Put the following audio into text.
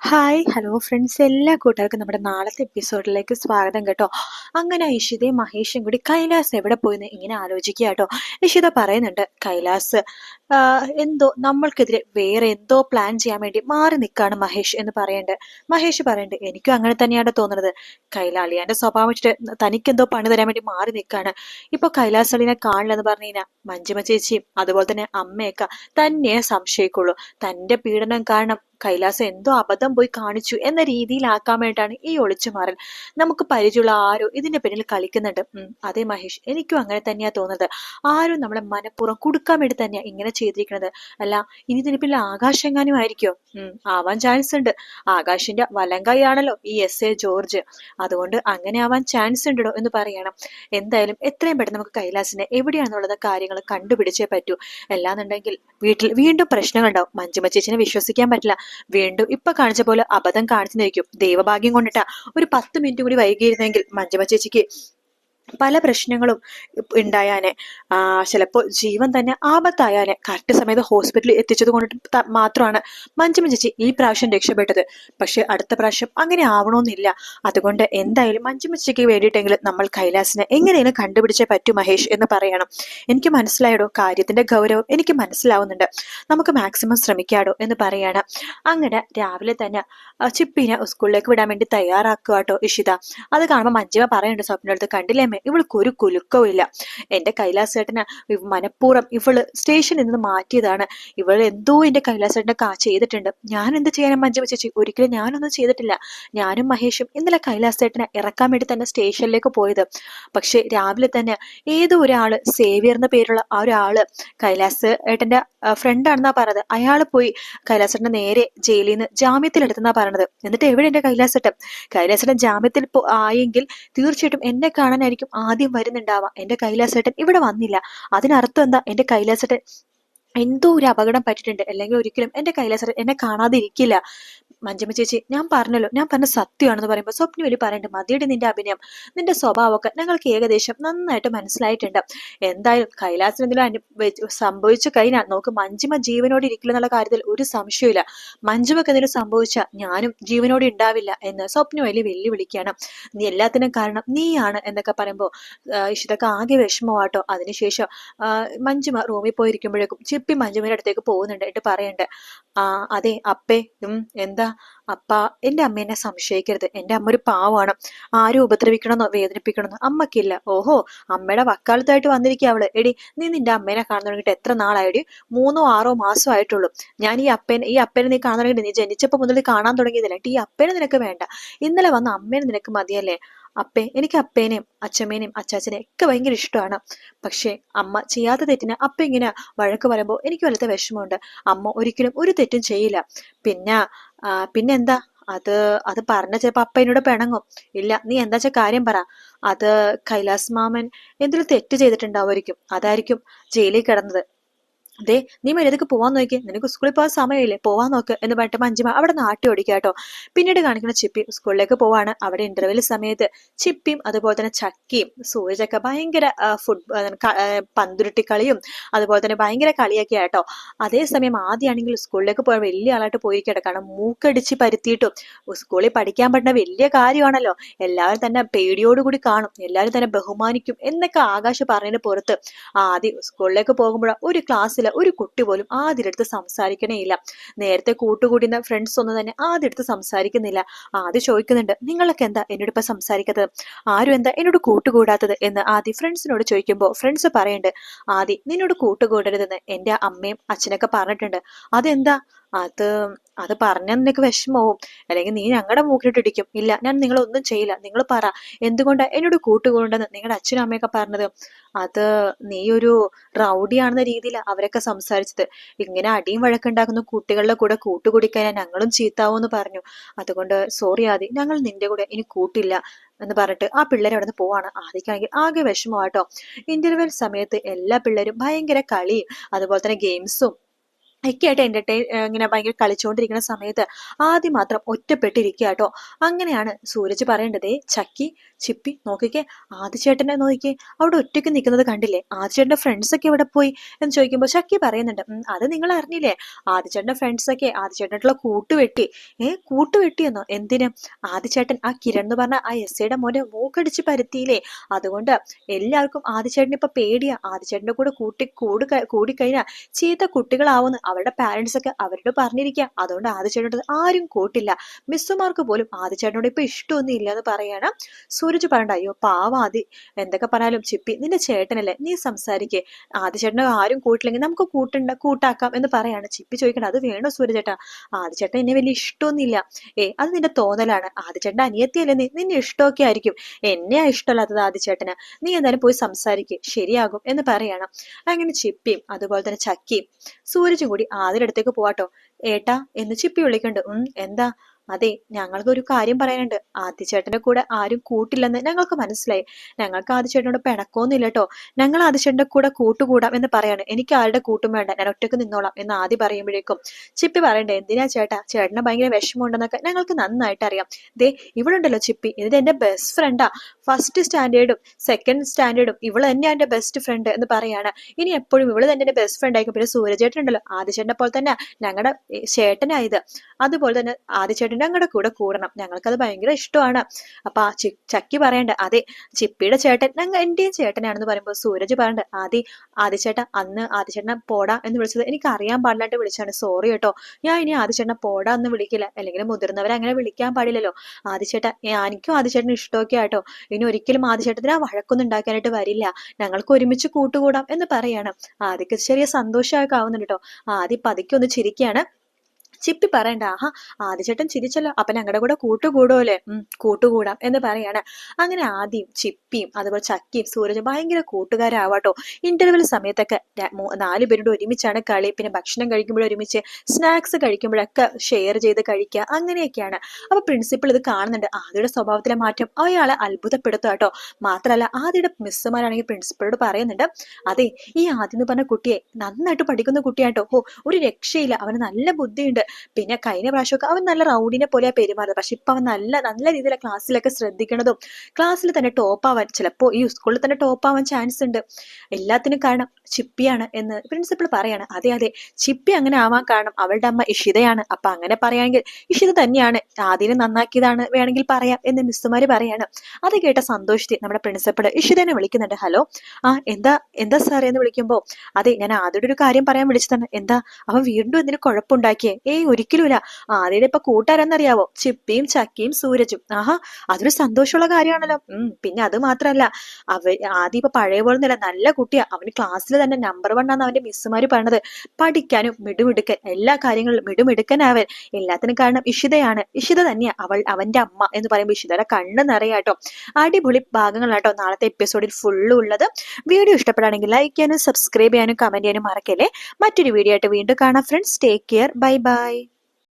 Hi hello friends എല്ലാ കൂട്ടുകാർക്കും നമ്മുടെ നാളത്തെ എപ്പിസോഡിലേക്ക് സ്വാഗതം കേട്ടോ. അങ്ങനെ ഇഷിതയും മഹേഷും കൂടി കൈലാസ് എവിടെ പോയെന്ന് ഇങ്ങനെ ആലോചിക്കുക കേട്ടോ. ഇഷിത പറയുന്നുണ്ട് കൈലാസ് എന്തോ നമ്മൾക്കെതിരെ വേറെ എന്തോ പ്ലാൻ ചെയ്യാൻ വേണ്ടി മാറി നിൽക്കുകയാണ് മഹേഷ് എന്ന് പറയണ്ട്. മഹേഷ് പറയുന്നുണ്ട് എനിക്കും അങ്ങനെ തന്നെയാണ് തോന്നുന്നത്. കൈലാളിയാന്റെ സ്വഭാവം വെച്ചിട്ട് തനിക്കെന്തോ പണി തരാൻ വേണ്ടി മാറി നിൽക്കുകയാണ് ഇപ്പൊ കൈലാസ് അളിനെ കാണില്ലെന്ന് പറഞ്ഞു കഴിഞ്ഞാൽ മഞ്ജുമ ചേച്ചിയും അതുപോലെ തന്നെ അമ്മയൊക്കെ തന്നെ സംശയിക്കുള്ളൂ. തന്റെ പീഡനം കാരണം കൈലാസം എന്തോ അബദ്ധം പോയി കാണിച്ചു എന്ന രീതിയിലാക്കാൻ വേണ്ടിയിട്ടാണ് ഈ ഒളിച്ചുമാറൽ. നമുക്ക് പരിചയമുള്ള ആരോ ഇതിന്റെ പിന്നിൽ കളിക്കുന്നുണ്ട്. അതേ മഹേഷ് എനിക്കും അങ്ങനെ തന്നെയാ തോന്നുന്നത്. ആരോ നമ്മളെ മനഃപൂർവം കൊടുക്കാൻ വേണ്ടി തന്നെയാ ഇങ്ങനെ ചെയ്തിരിക്കുന്നത്. അല്ല ഇനി ഇതിന് പിന്നിൽ ആകാശം എങ്ങാനും ആയിരിക്കോ? ആവാൻ ചാൻസ് ഉണ്ട്. ആകാശിന്റെ വലങ്കായാണല്ലോ ഈ എസ് എ ജോർജ്. അതുകൊണ്ട് അങ്ങനെ ആവാൻ ചാൻസ് ഉണ്ടോ എന്ന് പറയണം. എന്തായാലും എത്രയും പെട്ടെന്ന് നമുക്ക് കൈലാസിനെ എവിടെയാണെന്നുള്ളത് കാര്യങ്ങൾ കണ്ടുപിടിച്ചേ പറ്റൂ. അല്ലാന്നുണ്ടെങ്കിൽ വീട്ടിൽ വീണ്ടും പ്രശ്നങ്ങളുണ്ടാവും. മഞ്ജുമ ചേച്ചിനെ വിശ്വസിക്കാൻ പറ്റില്ല. വീണ്ടും ഇപ്പൊ കാണിച്ച പോലെ അബദ്ധം കാണിച്ചു നയിക്കും. ദൈവഭാഗ്യം കൊണ്ടിട്ടാ ഒരു പത്ത് മിനിറ്റ് കൂടി വൈകിയിരുന്നെങ്കിൽ മഞ്ജുമ ചേച്ചിക്ക് പല പ്രശ്നങ്ങളും ഉണ്ടായാനെ ചിലപ്പോൾ ജീവൻ തന്നെ ആപത്തായാനെ. കറക്റ്റ് സമയത്ത് ഹോസ്പിറ്റലിൽ എത്തിച്ചത് കൊണ്ട് മാത്രമാണ് മഞ്ജുമ ചേച്ചി ഈ പ്രാവശ്യം രക്ഷപ്പെട്ടത്. പക്ഷെ അടുത്ത പ്രാവശ്യം അങ്ങനെ ആവണമെന്നില്ല അതുകൊണ്ട് എന്തായാലും മഞ്ജുമ ചേച്ചിക്ക് വേണ്ടിയിട്ടെങ്കിലും നമ്മൾ കൈലാസിനെ എങ്ങനെയും കണ്ടുപിടിച്ചേ പറ്റൂ മഹേഷ് എന്ന് പറയണം. എനിക്ക് മനസ്സിലായടോ? കാര്യത്തിന്റെ ഗൗരവം എനിക്ക് മനസ്സിലാവുന്നുണ്ട്. നമുക്ക് മാക്സിമം ശ്രമിക്കാടോ എന്ന് പറയാണ്. അങ്ങനെ രാവിലെ തന്നെ ചിപ്പിനെ സ്കൂളിലേക്ക് വിടാൻ വേണ്ടി തയ്യാറാക്കുക കേട്ടോ ഇഷിത. അത് കാണുമ്പോൾ മഞ്ജിമ പറയുന്നുണ്ട് സ്വപ്നടുത്ത് കണ്ടില്ലേ അമ്മേ ഇവൾക്ക് ഒരു കുലുക്കവും ഇല്ല. എന്റെ കൈലാസേട്ടനെ മനഃപൂർവം ഇവൾ സ്റ്റേഷനിൽ നിന്ന് മാറ്റിയതാണ്. ഇവൾ എന്തോ എന്റെ കൈലാസേട്ടനെ കാ ചെയ്തിട്ടുണ്ട്. ഞാൻ എന്ത് ചെയ്യാനും മഞ്ജു ചേച്ചി? ഒരിക്കലും ഞാനൊന്നും ചെയ്തിട്ടില്ല. ഞാനും മഹേഷും ഇന്നലെ കൈലാസേട്ടനെ ഇറക്കാൻ വേണ്ടി തന്നെ സ്റ്റേഷനിലേക്ക് പോയത്. പക്ഷെ രാവിലെ തന്നെ ഏതോ ഒരാൾ സേവിയർ എന്ന പേരുള്ള ആ ഒരാൾ കൈലാസ് ഏട്ടന്റെ ഫ്രണ്ടാണെന്നാ പറഞ്ഞത്. അയാൾ പോയി കൈലാസേട്ടനെ നേരെ ജയിലിൽ നിന്ന് ജാമ്യത്തിലെടുത്തെന്നാ പറഞ്ഞത്. എന്നിട്ട് എവിടെ എന്റെ കൈലാസേട്ടൻ? കൈലാസേട്ടൻ ജാമ്യത്തിൽ ആയെങ്കിൽ തീർച്ചയായിട്ടും എന്നെ കാണാനായിരിക്കും ആദ്യം വരുന്നുണ്ടാവാം. എന്റെ കൈലാസേട്ടൻ ഇവിടെ വന്നില്ല. അതിനർത്ഥം എന്താ? എന്റെ കൈലാസേട്ടൻ എന്തോ ഒരു അപകടം പറ്റിയിട്ടുണ്ട്. അല്ലെങ്കിൽ ഒരിക്കലും എന്റെ കൈലാസേട്ടൻ എന്നെ കാണാതെ ഇരിക്കില്ല മഞ്ജമ്മ ചേച്ചി ഞാൻ പറഞ്ഞല്ലോ ഞാൻ പറഞ്ഞ സത്യമാണെന്ന് പറയുമ്പോൾ സ്വപ്ന വലി പറയുന്നുണ്ട് മതിയുടെ നിന്റെ അഭിനയം. നിന്റെ സ്വഭാവമൊക്കെ ഞങ്ങൾക്ക് ഏകദേശം നന്നായിട്ട് മനസ്സിലായിട്ടുണ്ട്. എന്തായാലും കൈലാസിന് എന്തെങ്കിലും അനു വെച്ച് സംഭവിച്ചു കഴിഞ്ഞാൽ നമുക്ക് മഞ്ജിമ ജീവനോട് ഇരിക്കില്ല എന്നുള്ള കാര്യത്തിൽ ഒരു സംശയമില്ല മഞ്ജുമക്ക് എന്തെങ്കിലും സംഭവിച്ചാൽ ഞാനും ജീവനോട് ഉണ്ടാവില്ല എന്ന് സ്വപ്ന വലി വെല്ലുവിളിക്കുകയാണ്. നീ എല്ലാത്തിനും കാരണം നീയാണ് എന്നൊക്കെ പറയുമ്പോൾ ഇഷിതൊക്കെ ആകെ വിഷമമാട്ടോ. അതിനുശേഷം മഞ്ജുമ റൂമിൽ പോയിരിക്കുമ്പോഴേക്കും ചിപ്പി മഞ്ജുമയുടെ അടുത്തേക്ക് പോകുന്നുണ്ട്. എന്നിട്ട് പറയണ്ട് ആ അതെ അപ്പേ എന്താ അപ്പ എന്റെ അമ്മ എന്നെ സംശയിക്കരുത്. എന്റെ അമ്മ ഒരു പാവാണ്. ആരും ഉപദ്രവിക്കണമെന്നോ വേദനിപ്പിക്കണമെന്നോ അമ്മക്കില്ല. ഓഹോ അമ്മയുടെ വക്കാലത്തായിട്ട് വന്നിരിക്കുക അവൾ. എടി നീ നിന്റെ അമ്മേനെ കാണാൻ തുടങ്ങിയിട്ട് എത്ര നാളായടി? മൂന്നോ ആറോ മാസം ആയിട്ടുള്ളൂ. ഞാൻ ഈ അപ്പനെ ഈ അപ്പനെ നീ കാണാൻ തുടങ്ങിയിട്ട് നീ ജനിച്ചപ്പോ മുതൽ കാണാൻ തുടങ്ങിയതല്ല? ഈ അപ്പനെ നിനക്ക് വേണ്ട. ഇന്നലെ വന്ന അമ്മേനെ നിനക്ക് മതിയല്ലേ? അപ്പേ എനിക്ക് അപ്പേനെയും അച്ഛമ്മേനെയും അച്ചാച്ചനെയും ഒക്കെ ഭയങ്കര ഇഷ്ടമാണ്. പക്ഷേ അമ്മ ചെയ്യാത്ത തെറ്റിന് അപ്പ ഇങ്ങനെ വഴക്ക് പറയുമ്പോൾ എനിക്ക് വലുത്ത വിഷമമുണ്ട്. അമ്മ ഒരിക്കലും ഒരു തെറ്റും ചെയ്യില്ല. പിന്നെ പിന്നെന്താ? അത് അത് പറഞ്ഞ ചിലപ്പോ അപ്പ എന്നോട് പിണങ്ങും. ഇല്ല നീ എന്താ വെച്ചാ കാര്യം പറ. അത് കൈലാസ് മാമൻ എന്തെങ്കിലും തെറ്റ് ചെയ്തിട്ടുണ്ടാവുമായിരിക്കും. അതായിരിക്കും ജയിലിൽ കിടന്നത്. ദേ നീ മര്യാദയ്ക്ക് പോവാൻ നോക്കി. നിനക്ക് സ്കൂളിൽ പോകാൻ സമയമില്ലേ? പോവാൻ നോക്ക് എന്ന് പറഞ്ഞിട്ട് മഞ്ജിമ അവിടെ നാട്ടി ഓടിക്കുക കേട്ടോ. പിന്നീട് കാണിക്കുന്ന ചിപ്പി സ്കൂളിലേക്ക് പോവാണ്. അവിടെ ഇന്റർവെൽ സമയത്ത് ചിപ്പിയും അതുപോലെ തന്നെ ചക്കിയും സൂരജൊക്കെ ഭയങ്കര ഫുട്ബോൾ പന്തുരുട്ടി കളിയും അതുപോലെ തന്നെ ഭയങ്കര കളിയൊക്കെ ആട്ടോ. അതേസമയം ആദ്യമാണെങ്കിൽ സ്കൂളിലേക്ക് പോയ വലിയ ആളായിട്ട് പോയി കിടക്കണം മൂക്കടിച്ച് പരുത്തിയിട്ടും സ്കൂളിൽ പഠിക്കാൻ പറ്റുന്ന വലിയ കാര്യമാണല്ലോ. എല്ലാവരും തന്നെ പേടിയോടുകൂടി കാണും. എല്ലാവരും തന്നെ ബഹുമാനിക്കും എന്നൊക്കെ ആകാശ് പറഞ്ഞതിന് പുറത്ത് ആദ്യം സ്കൂളിലേക്ക് പോകുമ്പോൾ ഒരു ക്ലാസ്സിൽ ഒരു കുട്ടി പോലും ആദ്യടുത്ത് സംസാരിക്കണേ ഇല്ല നേരത്തെ കൂട്ടുകൂടിയുന്ന ഫ്രണ്ട്സ് ഒന്നും തന്നെ ആദ്യടുത്ത് സംസാരിക്കുന്നില്ല. ആദ്യം ചോദിക്കുന്നുണ്ട് നിങ്ങളൊക്കെ എന്താ എന്നോട് ഇപ്പൊ സംസാരിക്കാത്തത്? ആരും എന്താ എന്നോട് കൂട്ടുകൂടാത്തത്? എന്ന് ആദ്യം ഫ്രണ്ട്സിനോട് ചോദിക്കുമ്പോൾ ഫ്രണ്ട്സ് പറയുന്നുണ്ട് ആദ്യം നിന്നോട് കൂട്ടുകൂടരുതെന്ന് എന്റെ അമ്മയും അച്ഛനൊക്കെ പറഞ്ഞിട്ടുണ്ട്. അതെന്താ? അത് അത് പറഞ്ഞാൽ നിനക്ക് വിഷമവും. അല്ലെങ്കിൽ നീ ഞങ്ങളുടെ മൂക്കിലിട്ടിടിക്കും. ഇല്ല ഞാൻ നിങ്ങളൊന്നും ചെയ്യില്ല. നിങ്ങൾ പറ എന്തുകൊണ്ടാണ് എന്നോട് കൂട്ടുകൊണ്ടെന്ന് നിങ്ങളുടെ അച്ഛനും അമ്മയൊക്കെ പറഞ്ഞത്. അത് നീ ഒരു റൗഡിയാണെന്ന രീതിയിൽ അവരൊക്കെ സംസാരിച്ചത്. ഇങ്ങനെ അടിയും വഴക്കുണ്ടാക്കുന്ന കുട്ടികളുടെ കൂടെ കൂട്ടുകുടിക്കാൻ ഞങ്ങളും ചീത്താവൂന്ന് പറഞ്ഞു. അതുകൊണ്ട് സോറി ആദി ഞങ്ങൾ നിന്റെ കൂടെ ഇനി കൂട്ടില്ല എന്ന് പറഞ്ഞിട്ട് ആ പിള്ളേർ അവിടെ നിന്ന് പോവാണ്. ആദ്യക്കാണെങ്കിൽ ആകെ വിഷമമാട്ടോ ഇന്റർവെൽ സമയത്ത് എല്ലാ പിള്ളേരും ഭയങ്കര കളിയും അതുപോലെ തന്നെ ഗെയിംസും ഒക്കെയായിട്ട് എന്റർടൈൻ ഇങ്ങനെ ഭയങ്കര കളിച്ചുകൊണ്ടിരിക്കുന്ന സമയത്ത് ആദ്യം മാത്രം ഒറ്റപ്പെട്ടിരിക്കുക കേട്ടോ അങ്ങനെയാണ് സൂരജ് പറയേണ്ടതേ ചക്കി ചിപ്പി നോക്കിക്കേ ആദിച്ചേട്ടനെ നോക്കിക്കേ അവിടെ ഒറ്റയ്ക്ക് നിൽക്കുന്നത് കണ്ടില്ലേ? ആദിച്ചേട്ടന്റെ ഫ്രണ്ട്സ് ഒക്കെ ഇവിടെ പോയി? എന്ന് ചോദിക്കുമ്പോൾ ചക്കി പറയുന്നുണ്ട് അത് നിങ്ങൾ അറിഞ്ഞില്ലേ? ആദിച്ചേട്ടന്റെ ഫ്രണ്ട്സൊക്കെ ആദിച്ചേട്ടനായിട്ടുള്ള കൂട്ടുവെട്ടി ഏ കൂട്ടുവെട്ടിയെന്നോ എന്തിന്? ആദിച്ചേട്ടൻ ആ കിരൺ എന്ന് പറഞ്ഞ ആ എസ് ഐയുടെ മോനെ മൂക്കടിച്ച് പരുത്തിയില്ലേ? അതുകൊണ്ട് എല്ലാവർക്കും ആദിച്ചേട്ടൻ ഇപ്പൊ പേടിയാ. ആദിച്ചേട്ടന്റെ കൂടെ കൂട്ടി കൂടി കൂടിക്കഴിഞ്ഞാൽ ചീത്ത കുട്ടികളാവുന്നു അവരുടെ പാരൻസ് ഒക്കെ അവരോട് പറഞ്ഞിരിക്കുക അതുകൊണ്ട് ആദിച്ചേട്ടനോട് ആരും കൂട്ടില്ല. മിസ്സുമാർക്ക് പോലും ആദിച്ചേട്ടനോട് ഇപ്പൊ ഇഷ്ടമൊന്നും ഇല്ല എന്ന് പറയാണ്. സൂരജ് പറയണ്ട അയ്യോ പാവ ആദി. എന്തൊക്കെ പറഞ്ഞാലും ചിപ്പി നിന്റെ ചേട്ടനല്ലേ നീ സംസാരിക്കേ. ആദിച്ചേട്ടനെ ആരും കൂട്ടില്ലെങ്കിൽ നമുക്ക് കൂട്ടണ്ട കൂട്ടാക്കാം എന്ന് പറയാണ്. ചിപ്പി ചോദിക്കണ്ട അത് വേണോ സൂര്യചേട്ടാ ആദിച്ചേട്ടൻ എന്നെ വലിയ ഇഷ്ടമൊന്നുമില്ല. ഏ അത് നിന്റെ തോന്നലാണ്. ആദിച്ചേട്ടന്റെ അനിയത്തിയല്ലേ നീ? നിന്നെ ഇഷ്ടമൊക്കെ ആയിരിക്കും. എന്നെയാ ഇഷ്ടമല്ലാത്തത് ആദിച്ചേട്ടന്. നീ എന്തായാലും പോയി സംസാരിക്കേ. ശരിയാകും എന്ന് പറയണം. അങ്ങനെ ചിപ്പിയും അതുപോലെ തന്നെ ചക്കിയും സൂരജും ആദ്യ അടുത്തേക്ക് പോവാട്ടോ. ഏട്ടാ എന്ന് ചിപ്പി വിളിക്കണ്ട് ഉം എന്താ? അതെ ഞങ്ങൾക്ക് ഒരു കാര്യം പറയാനുണ്ട്. ആദിച്ചേട്ടന്റെ കൂടെ ആരും കൂട്ടില്ലെന്ന് ഞങ്ങൾക്ക് മനസ്സിലായി. ഞങ്ങൾക്ക് ആദിച്ചേട്ടനോട് പിണക്കമൊന്നുമില്ല കേട്ടോ ഞങ്ങൾ ആദിച്ചേട്ടന്റെ കൂടെ കൂട്ടുകൂടാം എന്ന് പറയാണ്. എനിക്ക് ആരുടെ കൂട്ടും വേണ്ട. ഞാൻ ഒറ്റയ്ക്ക് നിന്നോളാം എന്ന് ആദ്യം പറയുമ്പോഴേക്കും ചിപ്പി പറയണ്ടേ എന്തിനാ ചേട്ടാ? ചേട്ടന് ഭയങ്കര വിഷമമുണ്ടെന്നൊക്കെ ഞങ്ങൾക്ക് നന്നായിട്ട് അറിയാം. ദേ ഇവിടെ ഉണ്ടല്ലോ ചിപ്പി. ഇത് എന്റെ ബെസ്റ്റ് ഫ്രണ്ടാ ഫസ്റ്റ് സ്റ്റാൻഡേർഡും സെക്കൻഡ് സ്റ്റാൻഡേർഡും ഇവൾ തന്നെയാണ് എന്റെ ബെസ്റ്റ് ഫ്രണ്ട് എന്ന് പറയാണ്. ഇനി എപ്പോഴും ഇവൾ തന്നെ എന്റെ ബെസ്റ്റ് ഫ്രണ്ട് ആയിരിക്കും. പിന്നെ സൂര്യചേട്ടൻ ഉണ്ടല്ലോ. ആദിച്ചേട്ടനെ പോലെ തന്നെ ഞങ്ങളുടെ ചേട്ടനായത് അതുപോലെ തന്നെ ആദ്യചേട്ടൻ ഞങ്ങളുടെ കൂടെ കൂടണം. ഞങ്ങൾക്കത് ഭയങ്കര ഇഷ്ടമാണ്. അപ്പൊ ആ ചക്കി പറയണ്ട അതെ ചിപ്പിയുടെ ചേട്ടൻ ഞങ്ങൾ എന്റെയും ചേട്ടനാണെന്ന് പറയുമ്പോൾ സൂരജ് പറയണ്ട ആദി ആദിച്ചേട്ട അന്ന് ആദിച്ചേട്ടനെ പോടാ എന്ന് വിളിച്ചത് എനിക്ക് അറിയാൻ പാടില്ലാണ്ട് വിളിച്ചാണ്. സോറി കേട്ടോ ഞാൻ ഇനി ആദിച്ചേട്ടനെ പോടാ എന്ന് വിളിക്കില്ല. അല്ലെങ്കിൽ മുതിർന്നവരെ അങ്ങനെ വിളിക്കാൻ പാടില്ലല്ലോ. ആദിച്ചേട്ട എനിക്കും ആദിച്ചേട്ടന് ഇഷ്ടമൊക്കെ ആട്ടോ. ഇനി ഒരിക്കലും ആദിച്ചേട്ടത്തിന് ആ വഴക്കൊന്നും ഉണ്ടാക്കാനായിട്ട് വരില്ല. ഞങ്ങൾക്ക് ഒരുമിച്ച് കൂട്ടുകൂടാം എന്ന് പറയാണ്. ആദ്യക്ക് ചെറിയ സന്തോഷമൊക്കെ ആവുന്നുണ്ട് കേട്ടോ. ആദ്യം പതുക്കെ ഒന്ന് ചിരിക്കുകയാണ് ചിപ്പി പറയണ്ട ആഹാ ആദ്യചേട്ടൻ ചിരിച്ചല്ലോ അപ്പൻ ഞങ്ങളുടെ കൂടെ കൂട്ടുകൂടുമല്ലേ ഉം കൂട്ടുകൂടാം എന്ന് പറയാണ്. അങ്ങനെ ആദ്യം ചിപ്പിയും അതുപോലെ ചക്കിയും സൂരജും ഭയങ്കര കൂട്ടുകാരാവാട്ടോ. ഇന്റർവെൽ സമയത്തൊക്കെ നാല് പേരുടെ ഒരുമിച്ചാണ് കളി പിന്നെ ഭക്ഷണം കഴിക്കുമ്പോഴും ഒരുമിച്ച് സ്നാക്സ് കഴിക്കുമ്പോഴൊക്കെ ഷെയർ ചെയ്ത് കഴിക്കുക അങ്ങനെയൊക്കെയാണ്. അപ്പൊ പ്രിൻസിപ്പൾ ഇത് കാണുന്നുണ്ട് ആദ്യയുടെ സ്വഭാവത്തിലെ മാറ്റം അയാളെ അത്ഭുതപ്പെടുത്തുക കേട്ടോ മാത്രമല്ല ആദ്യയുടെ മിസ്സുമാരാണെങ്കിൽ പ്രിൻസിപ്പളോട് പറയുന്നുണ്ട് അതെ ഈ ആദ്യം എന്ന് പറഞ്ഞ കുട്ടിയെ നന്നായിട്ട് പഠിക്കുന്ന കുട്ടിയാട്ടോ. ഓ ഒരു രക്ഷയില്ല അവന് നല്ല ബുദ്ധിയുണ്ട്. പിന്നെ കഴിഞ്ഞ പ്രാവശ്യമൊക്കെ അവൻ നല്ല റൗഡിനെ പോലെയാ പെരുമാറുന്നത്. പക്ഷെ ഇപ്പൊ അവൻ നല്ല നല്ല രീതിയിൽ ക്ലാസ്സിലൊക്കെ ശ്രദ്ധിക്കണതും. ക്ലാസ്സിൽ തന്നെ ടോപ്പ് ആവാൻ ചിലപ്പോ ഈ സ്കൂളിൽ തന്നെ ടോപ്പ് ആവാൻ ചാൻസ് ഉണ്ട്. എല്ലാത്തിനും കാരണം ചിപ്പിയാണ് എന്ന് പ്രിൻസിപ്പൾ പറയാണ്. അതെ അതെ. ചിപ്പി അങ്ങനെ ആവാൻ കാരണം അവളുടെ അമ്മ ഇഷിതയാണ്. അപ്പൊ അങ്ങനെ പറയുകയാണെങ്കിൽ ഇഷിത തന്നെയാണ്. ആദ്യം നന്നാക്കിയതാണ് വേണമെങ്കിൽ പറയാം എന്ന് മിസ്സുമാര് പറയാണ്. അത് കേട്ട സന്തോഷത്തിൽ നമ്മുടെ പ്രിൻസിപ്പൾ ഇഷിതനെ വിളിക്കുന്നുണ്ട്. ഹലോ ആ എന്താ എന്താ സാറേ എന്ന് വിളിക്കുമ്പോ അതെ ഞാൻ ആദ്യയുടെ ഒരു കാര്യം പറയാൻ വിളിച്ചതാണ്. എന്താ അവൻ വീണ്ടും എന്തിനു കുഴപ്പമുണ്ടാക്കിയേ? ഏയ് ഒരിക്കലുമില്ല. ആദ്യയുടെ ഇപ്പൊ കൂട്ടാരെന്നറിയാവോ ചിപ്പിയും ചക്കിയും സൂരജും. ആഹാ അതൊരു സന്തോഷമുള്ള കാര്യമാണല്ലോ. ഉം പിന്നെ അത് മാത്രല്ല അവ ആദ്യം ഇപ്പൊ പഴയ പോലെ നില നല്ല കുട്ടിയാ. അവന് ക്ലാസ്സിൽ തന്നെ നമ്പർ വൺ ആണ് അവന്റെ മിസ്സുമാര് പറഞ്ഞത് പഠിക്കാനും മിടുമിടുക്കൻ. എല്ലാ കാര്യങ്ങളിലും മിടുമിടുക്കൻ അവൻ എല്ലാത്തിനും കാരണം ഇഷിതയാണ്. ഇഷിത തന്നെയാ. അവൾ അവന്റെ അമ്മ എന്ന് പറയുമ്പോൾ ഇഷിതയുടെ കണ്ണ് നിറയാട്ടോ അടിപൊളി ഭാഗങ്ങളാട്ടോ നാളത്തെ എപ്പിസോഡിൽ ഫുള്ള് ഉള്ളത്. വീഡിയോ ഇഷ്ടപ്പെടുകയാണെങ്കിൽ ലൈക്ക് ചെയ്യാനും സബ്സ്ക്രൈബ് ചെയ്യാനും കമന്റ് ചെയ്യാനും മറക്കല്ലേ? മറ്റൊരു വീഡിയോ ആയിട്ട് വീണ്ടും കാണാം friends take care bye bye Bye.